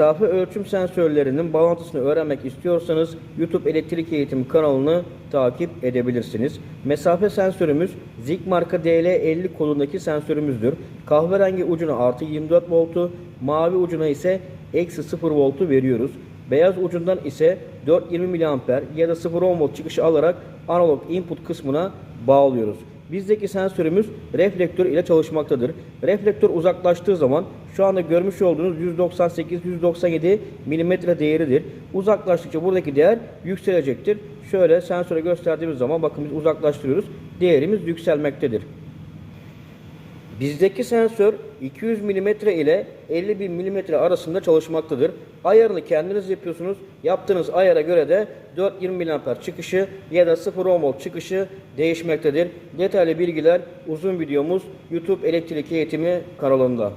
Mesafe ölçüm sensörlerinin bağlantısını öğrenmek istiyorsanız YouTube elektrik eğitimi kanalını takip edebilirsiniz. Mesafe sensörümüz ZIG marka DL50 kolundaki sensörümüzdür. Kahverengi ucuna artı 24 voltu, mavi ucuna ise eksi 0 voltu veriyoruz. Beyaz ucundan ise 420 mA ya da 0.10 volt çıkışı alarak analog input kısmına bağlıyoruz. Bizdeki sensörümüz reflektör ile çalışmaktadır. Reflektör uzaklaştığı zaman şu anda görmüş olduğunuz 198-197 mm değeridir. Uzaklaştıkça buradaki değer yükselecektir. Şöyle sensöre gösterdiğimiz zaman bakın biz uzaklaştırıyoruz. Değerimiz yükselmektedir. Bizdeki sensör 200 mm ile 50 bin mm arasında çalışmaktadır. Ayarını kendiniz yapıyorsunuz. Yaptığınız ayara göre de 420 mAh çıkışı ya da 0.10 volt çıkışı değişmektedir. Detaylı bilgiler uzun videomuz YouTube elektrik eğitimi kanalında.